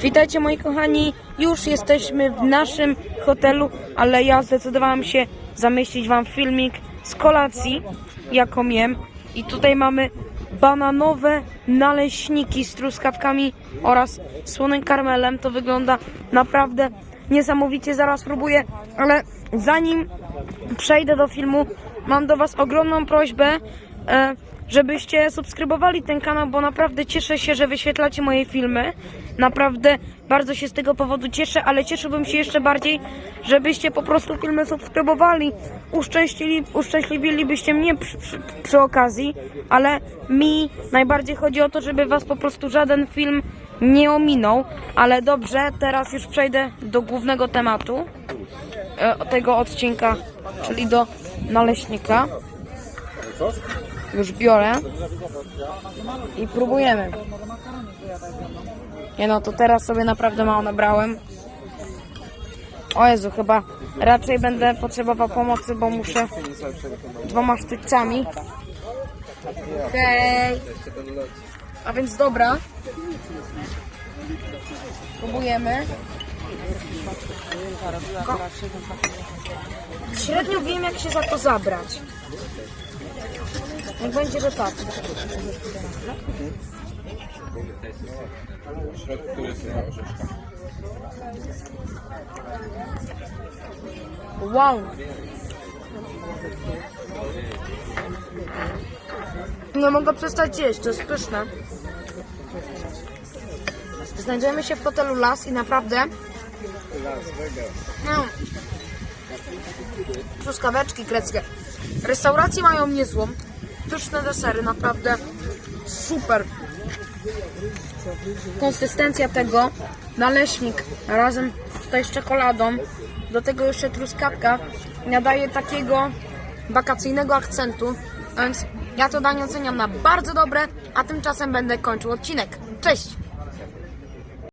Witajcie moi kochani, już jesteśmy w naszym hotelu, ale ja zdecydowałam się zamieścić wam filmik z kolacji, jaką jem. I tutaj mamy bananowe naleśniki z truskawkami oraz słonym karmelem. To wygląda naprawdę niesamowicie, zaraz spróbuję, ale zanim przejdę do filmu, mam do Was ogromną prośbę, e, żebyście subskrybowali ten kanał, bo naprawdę cieszę się, że wyświetlacie moje filmy. Naprawdę bardzo się z tego powodu cieszę, ale cieszyłbym się jeszcze bardziej, żebyście po prostu filmy subskrybowali. Uszczęśliwi, uszczęśliwilibyście mnie przy, przy, przy okazji, ale mi najbardziej chodzi o to, żeby Was po prostu żaden film nie ominął. Ale dobrze, teraz już przejdę do głównego tematu e, tego odcinka, czyli do naleśnika. Już biorę i próbujemy. Nie no, to teraz sobie naprawdę mało nabrałem. O Jezu, chyba raczej będę potrzebował pomocy, bo muszę dwoma sztućcami. Hej! A więc dobra. Próbujemy. Ko- Średnio wiem, jak się za to zabrać. Jak będzie, tak. W środku jest. Wow. Nie mogę przestać jeść, to jest pyszne. Znajdziemy się w hotelu Las i naprawdę... No. Truskaweczki greckie. Restauracje mają niezłą. Pyszne desery, naprawdę super. Konsystencja tego, naleśnik razem tutaj z czekoladą, do tego jeszcze truskawka nadaje takiego wakacyjnego akcentu, więc ja to danie oceniam na bardzo dobre, a tymczasem będę kończył odcinek. Cześć!